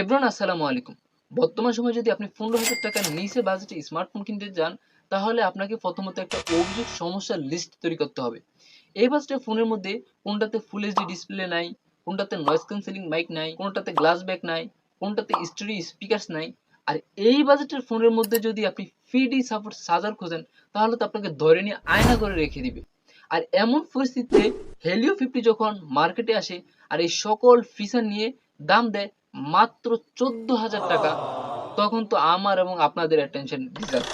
Everyone আসসালামু আলাইকুম। বর্তমান সময়ে যদি আপনি পনেরো হাজার টাকার নিচে বাজেটে স্মার্টফোন কিনতে যান, তাহলে আপনাকে প্রথমত একটা অভিযোগ সমস্যার লিস্ট তৈরি করতে হবে। এই বাজেটের ফোনের মধ্যে কোনটাতে ফুল এইচডি ডিসপ্লে নাই, কোনটাতে নয়েজ ক্যান্সেলিং মাইক নাই, কোনটাতে গ্লাস ব্যাক নাই, কোনটাতে স্টোরি স্পিকার্স নাই। আর এই বাজেটের ফোনের মধ্যে যদি আপনি ফিডি সাপোর্ট সাজার খোঁজেন, তাহলে তো আপনাকে ধরে নিয়ে আয়না করে রেখে দিবে। আর এমন পরিস্থিতিতে হেলিও ফিফটি যখন মার্কেটে আসে, আর এই সকল ফিচার নিয়ে দাম দেয় মাত্র চোদ্দ হাজার টাকা। তখন তো আমার এবং আপনাদের অ্যাটেনশন ডিজার্ভ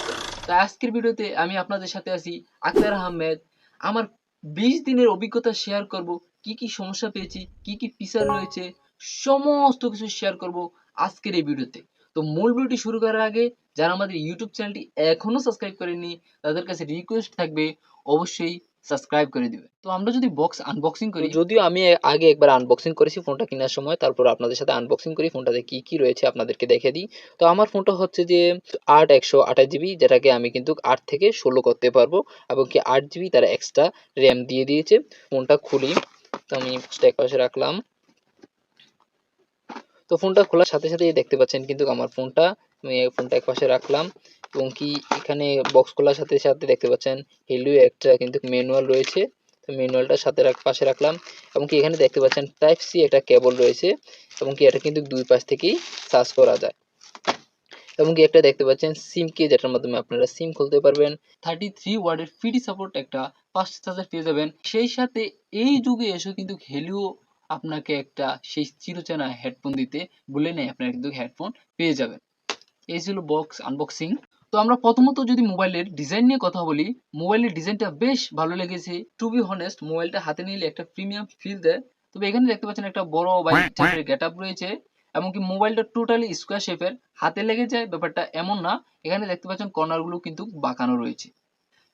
তাই আজকের ভিডিওতে আমি আপনাদের সাথে আছি আক্তার আহমেদ। আমার বিশ দিনের অভিজ্ঞতা শেয়ার করব, কি কি সমস্যা পেয়েছি, কি কি ফিচার রয়েছে, সমস্ত কিছু শেয়ার করব আজকের এই ভিডিওতে। তো মূল ভিডিওটি শুরু করার আগে, যারা আমাদের ইউটিউব চ্যানেলটি এখনও সাবস্ক্রাইব করেনি তাদের কাছে রিকোয়েস্ট থাকবে, অবশ্যই সাবস্ক্রাইব করে দিবে। তো আমরা যদি বক্স আনবক্সিং করি যদিও আমি আগে একবার আনবক্সিং করেছি ফোনটা কেনার সময় তারপর আপনাদের সাথে আনবক্সিং করি ফোনটাতে কি কি রয়েছে আপনাদেরকে দেখে দিই। তো আমার ফোনটা হচ্ছে যে আট একশো আঠাশ জিবি যেটাকে আমি কিন্তু আট থেকে ষোলো করতে পারব এবং কি আট জিবি তারা এক্সট্রা র্যাম দিয়ে দিয়েছে। ফোনটা খুলি। তো আমি এক পাশে রাখলাম। তো ফোনটা খোলার সাথে সাথে দেখতে পাচ্ছেন কিন্তু আমার ফোনটা। আমি ফোনটা এক পাশে রাখলাম। এবং কি এখানে বক্স খোলার সাথে সাথে দেখতে পাচ্ছেন হেলিও একটা কিন্তু ম্যানুয়াল রয়েছে। তো ম্যানুয়ালটার সাথে রাখ পাশে রাখলাম এবং কি এখানে দেখতে পাচ্ছেন টাইপ সি একটা কেবল রয়েছে এবং কি এটা কিন্তু দুই পাশ থেকেই চার্জ করা যায়। এবং কি একটা দেখতে পাচ্ছেন সিম কে যেটার মাধ্যমে আপনারা সিম খুলতে পারবেন। থার্টি থ্রি ওয়ার্ডের ফিডি সাপোর্ট একটা ফাস্ট চার্জার পেয়ে যাবেন। সেই সাথে এই যুগে এসেও কিন্তু হেলিও আপনাকে একটা সেই চিরচেনা হেডফোন দিতে বলে নেই, আপনারা কিন্তু হেডফোন পেয়ে যাবেন। এই ছিল বক্স আনবক্সিং তো আমরা প্রথমত যদি মোবাইলের ডিজাইন নিয়ে কথা বলি মোবাইলের ডিজাইনটা বেশ ভালো লেগেছে। টু বি হনেস্ট মোবাইলটা হাতে নিলে একটা প্রিমিয়াম ফিল দেয়। তবে এখানে দেখতে পাচ্ছেন একটা বড় বাইক টাইপের গেট আপ রয়েছে এমনকি মোবাইলটা টোটালি স্কোয়ার শেপের হাতে লেগে যায় ব্যাপারটা এমন না। এখানে দেখতে পাচ্ছেন কর্নারগুলো কিন্তু বাঁকানো রয়েছে।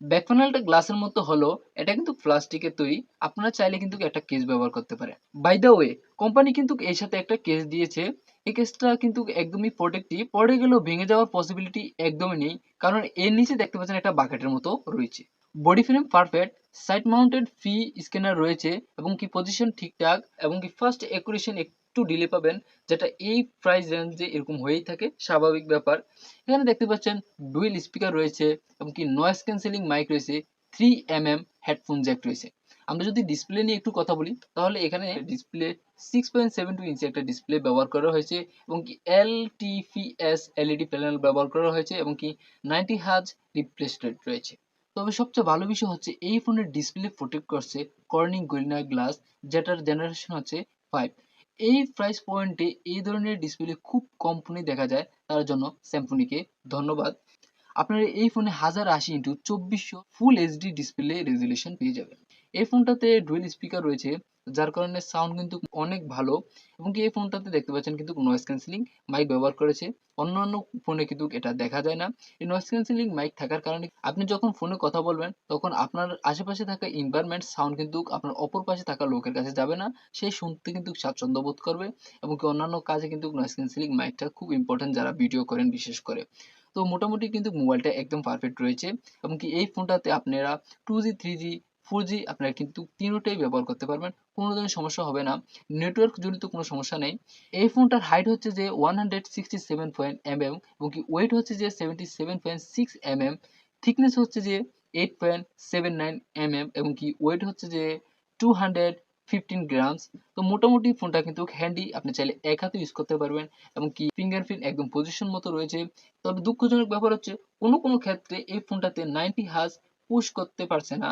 ব্যাক প্যানেলটা গ্লাসের মতো হলো এটা কিন্তু প্লাস্টিকের তৈরি। আপনারা চাইলে কিন্তু একটা কেস ব্যবহার করতে পারেন। বাই দ্য ওয়ে কোম্পানি কিন্তু এর সাথে একটা কেস দিয়েছে। এই কেসটা কিন্তু একদমই প্রোটেক্টিভ পড়ে গেলেও ভেঙে যাওয়ার পসিবিলিটি একদমই নেই, কারণ এর নিচে দেখতে পাচ্ছেন একটা বাকেটের মতো রয়েছে। Body frame perfect side mounted ফি স্ক্যানার রয়েছে, এবং কি পজিশন ঠিকঠাক, এবং কি ফার্স্ট একুরেশন একটু ডিলে পাবেন, যেটা এই প্রাইস রেঞ্জে এরকম হয়েই থাকে, স্বাভাবিক ব্যাপার। এখানে দেখতে পাচ্ছেন ডুয়েল স্পিকার রয়েছে, এবং কি নয়েজ ক্যান্সেলিং মাইক রয়েছে three M M headphone jack রয়েছে। আমরা যদি ডিসপ্লে নিয়ে একটু কথা বলি, তাহলে এখানে display six point seven two ইঞ্চি একটা ডিসপ্লে ব্যবহার করা হয়েছে এবং কি এল টিপিএস এলইডি প্যানেল ব্যবহার করা হয়েছে এবং কি নাইনটি হাজ রিপ্লেস রেট রয়েছে। তবে সবচেয়ে ভালো বিষয় হচ্ছে এই ফোনের ডিসপ্লে প্রোটেক্ট করছে কর্নিং গরিনা গ্লাস যেটার জেনারেশন হচ্ছে ফাইভ এই প্রাইস পয়েন্টে এই ধরনের ডিসপ্লে খুব কম ফোনে দেখা যায়, তার জন্য স্যামসুনিকে ধন্যবাদ। আপনারা এই ফোনে হাজার আশি ইন্টু চব্বিশশো ফুল এইচডি ডিসপ্লে রেজুলেশন পেয়ে যাবেন। এই ফোনটাতে ডুয়েল স্পিকার রয়েছে, যার কারণে সাউন্ড কিন্তু অনেক ভালো এবং কি এই ফোনটাতে দেখতে পাচ্ছেন কিন্তু নয়েজ ক্যান্সেলিং মাইক ব্যবহার করেছে। অন্যান্য ফোনে কিন্তু এটা দেখা যায় না। এই নয়েজ ক্যান্সেলিং মাইক থাকার কারণে আপনি যখন ফোনে কথা বলবেন, তখন আপনার আশেপাশে থাকা এনভায়রনমেন্ট সাউন্ড কিন্তু আপনার অপর পাশে থাকা লোকের কাছে যাবে না। সে শুনতে কিন্তু স্বাচ্ছন্দ্য বোধ করবে এবং কি অন্যান্য কাজে কিন্তু নয়েজ ক্যান্সেলিং মাইকটা খুব ইম্পর্টেন্ট যারা ভিডিও করেন বিশেষ করে। তো মোটামুটি কিন্তু মোবাইলটা একদম পারফেক্ট রয়েছে এবং কি এই ফোনটাতে আপনারা two G three G four G আপনারা কিন্তু তিনোটাই ব্যবহার করতে পারবেন, কোনো ধরনের সমস্যা হবে না। নেটওয়ার্ক জনিত কোনো সমস্যা নেই। এই ফোনটার হাইট হচ্ছে যে one hundred sixty seven point M M এবং কি ওয়েট হচ্ছে যে seventy seven point six M M thickness হচ্ছে যে eight point seven nine M M এবং কি ওয়েট হচ্ছে যে টু হান্ড্রেড ফিফটিন গ্রামস তো মোটামুটি ফোনটা কিন্তু হ্যান্ডি আপনি চাইলে এক হাতে ইউজ করতে পারবেন এবং কি ফিঙ্গারপ্রিন্ট একদম পজিশন মতো রয়েছে। তবে দুঃখজনক ব্যাপার হচ্ছে কোনো কোনো ক্ষেত্রে এই ফোনটাতে নাইনটি হাজ পুশ করতে পারছে না।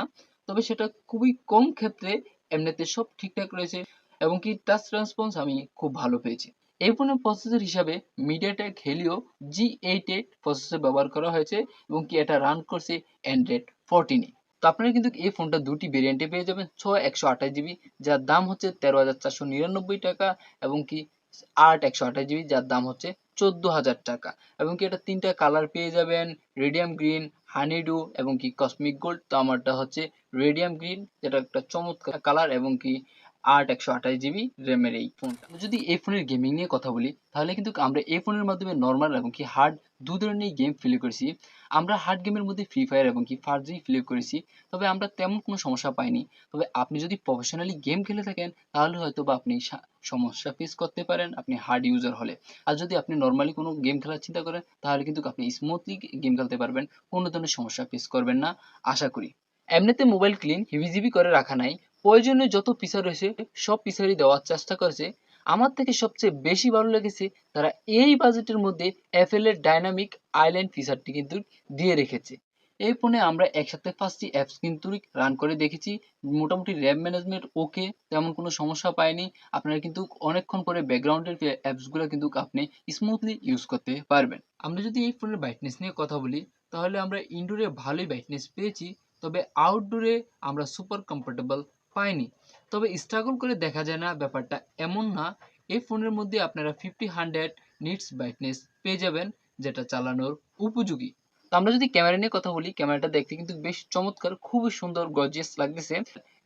তবে সেটা খুবই কম ক্ষেত্রে এমনিতে সব ঠিকঠাক রয়েছে এবং কি টাচ রেসপন্স আমি খুব ভালো পেয়েছি। এই ফোনের প্রসেসর হিসাবে MediaTek Helio G eight eight processor ব্যবহার করা হয়েছে এবং কি এটা রান করছে অ্যান্ড্রয়েড ফোরটিনে তো আপনারা কিন্তু এই ফোনটা দুটি ভেরিয়েন্টে পেয়ে যাবেন ছ একশো আঠাশ জিবি, যার দাম হচ্ছে তেরো হাজার চারশো নিরানব্বই টাকা এবং কি আট একশো আঠাশ জিবি, যার দাম হচ্ছে চোদ্দ হাজার টাকা। এবং কি এটা তিনটা কালার পেয়ে যাবেন রেডিয়াম গ্রিন হানিডু এবং কি কসমিক গোল্ড তো আমারটা হচ্ছে রেডিয়াম গ্রিন যেটা একটা চমৎকার কালার এবং কি আট, একশো আঠাশ জিবি র্যামের এই ফোনটা যদি এই ফোনের গেমিং নিয়ে কথা বলি, তাহলে কিন্তু আমরা এই ফোনের মাধ্যমে নর্মাল এবং কি হার্ড দু ধরনের গেম প্লে করেছি। আমরা হার্ড গেমের মধ্যে ফ্রি ফায়ার এবং কি ফার্জি প্লে করেছি, তবে আমরা তেমন কোনো সমস্যা পাইনি। তবে আপনি যদি প্রফেশনালি গেম খেলে থাকেন, তাহলে হয়তো বা আপনি সমস্যা ফেস করতে পারেন, আপনি হার্ড ইউজার হলে। আর যদি আপনি নর্মালি কোনো গেম খেলার চিন্তা করেন, তাহলে কিন্তু আপনি স্মুথলি গেম খেলতে পারবেন, কোনো ধরনের সমস্যা ফেস করবেন না, আশা করি। এমনিতে মোবাইল ক্লিন হিবিজিবি করে রাখা নাই প্রয়োজনীয় যত ফিচার রয়েছে, সব ফিচারই দেওয়ার চেষ্টা করেছে। আমার থেকে সবচেয়ে বেশি ভালো লেগেছে তারা এই বাজেটের মধ্যে এফএল এর ডাইনামিক আইল্যান্ড ফিচারটি কিন্তু দিয়ে রেখেছে। এই ফোনে আমরা একসাথে পাঁচটি অ্যাপস কিন্তু রান করে দেখেছি। মোটামুটি র্যাম ম্যানেজমেন্ট ওকে তেমন কোনো সমস্যা পায়নি। আপনারা কিন্তু অনেকক্ষণ পরে ব্যাকগ্রাউন্ডের অ্যাপসগুলো কিন্তু আপনি স্মুথলি ইউজ করতে পারবেন। আমরা যদি এই ফোনের ব্রাইটনেস নিয়ে কথা বলি, তাহলে আমরা ইনডোরে ভালোই ব্রাইটনেস পেয়েছি। তবে আউটডোরে আমরা সুপার কমফোর্টেবল পাইনি তবে স্ট্রাগল করে দেখা যায় না ব্যাপারটা এমন না, এই ফোনের মধ্যে আপনারা ফিফটি হান্ড্রেড নিটস ব্রাইটনেস পেয়ে যাবেন, যেটা চালানোর উপযোগী। আমরা যদি ক্যামেরা নিয়ে কথা বলি ক্যামেরাটা দেখতে কিন্তু বেশ চমৎকার, খুবই সুন্দর গর্জিয়াস লাগতেছে।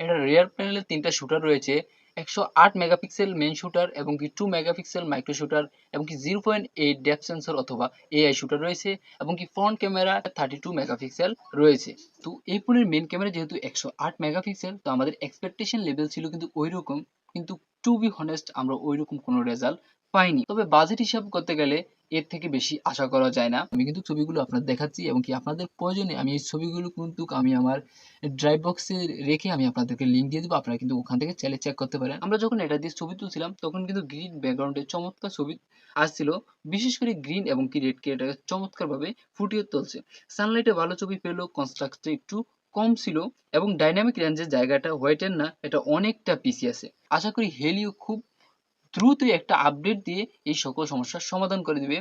এটা রিয়ার প্যানেলের তিনটা শুটার রয়েছে। একশো আট মেগাপিক্সেল মেন শুটার এবং কি টু মেগাপিক্সেল মাইক্রো শুটার এবং কি zero point eight depth sensor অথবা এআই শুটার রয়েছে এবং কি front camera thirty two megapixel রয়েছে। তো এই ফোনের মেন ক্যামেরা যেহেতু একশো আট মেগাপিক্সেল তো আমাদের এক্সপেকটেশন লেভেল ছিল কিন্তু ওই রকম কিন্তু টু বি হনেস্ট আমরা ওই রকম কোনো রেজাল্ট পাইনি। তবে বাজেট হিসাব করতে গেলে এর থেকে বেশি আশা করা যায় না। আমি কিন্তু ছবিগুলো আপনাদের দেখাচ্ছি এবং কি আপনাদের প্রয়োজনে আমি এই ছবিগুলো কিন্তু আমি আমার ড্রাইভ বক্সে রেখে আমি আপনাদেরকে লিঙ্ক দিয়ে দেবো। আপনারা কিন্তু ওখান থেকে চাইলে চেক করতে পারেন। আমরা যখন এটা দিয়ে ছবি তুলছিলাম, তখন কিন্তু গ্রিন ব্যাকগ্রাউন্ডে চমৎকার ছবি আসছিল। বিশেষ করে গ্রিন এবং কি রেডকে এটাকে চমৎকারভাবে ফুটিয়ে তুলছে। সানলাইটে ভালো ছবি পেলেও কনস্ট্রাক্টটা একটু কম ছিল এবং ডাইনামিক রেঞ্জের জায়গাটা হোয়াইটের না, এটা অনেকটা পিছিয়ে আছে। আশা করি হেলিও খুব দ্রুতই একটা আপডেট দিয়ে এই সকল সমস্যার সমাধান করে দিবে।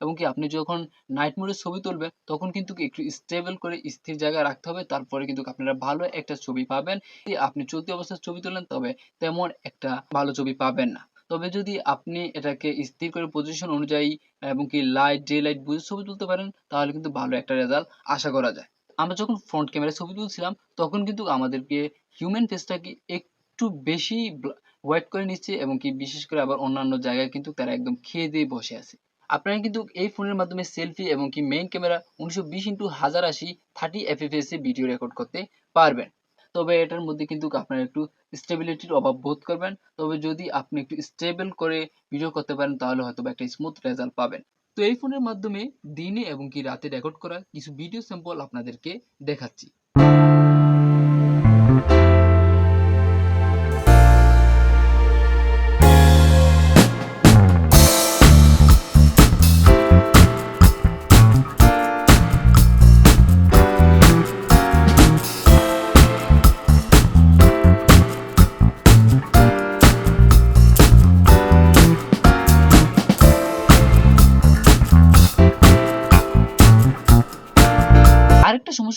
এবং কি আপনি যখন নাইট মোডে ছবি তুলবেন, তখন কিন্তু একটু স্টেবল করে স্থির জায়গায় রাখতে হবে। তারপরে কিন্তু আপনারা ভালো একটা ছবি পাবেন। আপনি চলতি অবস্থায় ছবি তোলেন, তবে তেমন একটা ভালো ছবি পাবেন না। তবে যদি আপনি এটাকে স্থির করে পজিশন অনুযায়ী এবং কি লাইট ডে লাইট বুঝে ছবি তুলতে পারেন, তাহলে কিন্তু ভালো একটা রেজাল্ট আশা করা যায়। আমরা যখন ফ্রন্ট ক্যামেরায় ছবি তুলছিলাম, তখন কিন্তু আমাদেরকে হিউম্যান ফেসটাকে একটু বেশি ওয়েট করে নিচ্ছে এবং কি বিশেষ করে আবার অন্যান্য জায়গায় কিন্তু তারা একদম খেয়ে দিয়ে বসে আছে। আপনারা কিন্তু এই ফোনের মাধ্যমে সেলফি এবং কি মেইন ক্যামেরা উনিশশো বিশ ইন্টু হাজার আশি থার্টি এফএফএস এ ভিডিও রেকর্ড করতে পারবেন। তবে এটার মধ্যে কিন্তু আপনারা একটু স্টেবিলিটির অভাব বোধ করবেন। তবে যদি আপনি একটু স্টেবল করে ভিডিও করতে পারেন, তাহলে হয়তো একটা স্মুথ রেজাল্ট পাবেন। তো এই ফোনের মাধ্যমে দিনে এবং কি রাতে রেকর্ড করা কিছু ভিডিও স্যাম্পল আপনাদেরকে দেখাচ্ছি।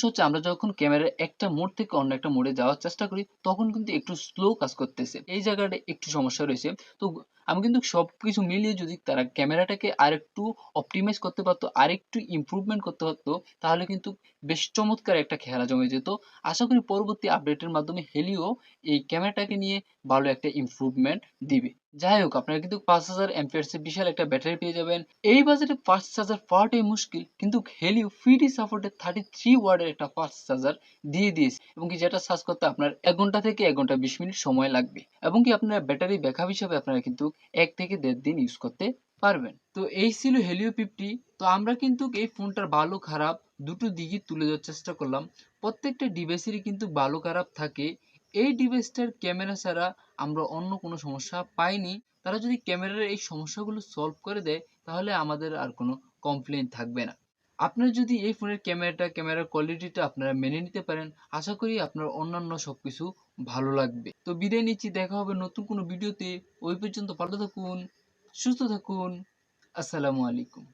হচ্ছে আমরা যখন ক্যামেরার একটা মোড থেকে অন্য একটা মোডে যাওয়ার চেষ্টা করি, তখন কিন্তু একটু স্লো কাজ করতেছে। এই জায়গাটা একটু সমস্যা রয়েছে। তো আমি কিন্তু সব কিছু মিলিয়ে যদি তারা ক্যামেরাটাকে আরেকটু অপটিমাইজ করতে পারতো, আরেকটু ইম্প্রুভমেন্ট করতে পারতো, তাহলে কিন্তু বেশ চমৎকার একটা খেলা জমে যেত। আশা করি পরবর্তী আপডেটের মাধ্যমে হেলিও এই ক্যামেরাটাকে নিয়ে ভালো একটা ইমপ্রুভমেন্ট দিবে। যাই হোক, আপনারা কিন্তু পাঁচ হাজার এমপিয়ার্সের বিশাল একটা ব্যাটারি পেয়ে যাবেন। এই বাজেটে ফাস্ট চার্জার পাওয়াটাই মুশকিল, কিন্তু হেলিও ফ্রিডি সাপোর্টে থার্টি থ্রি ওয়ার্ডের একটা ফাস্ট চার্জার দিয়ে দিয়েছে। এবং কি যেটা চার্জ করতে আপনার এক ঘণ্টা থেকে এক ঘণ্টা বিশ মিনিট সময় লাগবে। এবং কি আপনার ব্যাটারি ব্যাকআপ হিসাবে আপনারা কিন্তু এক থেকে দেড় দিন ইউজ করতে পারবেন। তো এই ছিল হেলিও ফিফটি তো আমরা কিন্তু এই ফোনটার ভালো খারাপ দুটো দিকই তুলে দেওয়ার চেষ্টা করলাম। প্রত্যেকটা ডিভাইসেরই কিন্তু ভালো খারাপ থাকে। এই ডিভাইসটার ক্যামেরা ছাড়া আমরা অন্য কোনো সমস্যা পাইনি। তারা যদি ক্যামেরার এই সমস্যাগুলো সলভ করে দেয়, তাহলে আমাদের আর কোনো কমপ্লেন থাকবে না। আপনার যদি এই ফোনের ক্যামেরাটা ক্যামেরার কোয়ালিটিটা আপনারা মেনে নিতে পারেন, আশা করি আপনার অন্যান্য সব কিছু ভালো লাগবে। তো বিদায় নিচ্ছি, দেখা হবে নতুন কোনো ভিডিওতে। ওই পর্যন্ত ভালো থাকুন, সুস্থ থাকুন। আসসালামু আলাইকুম।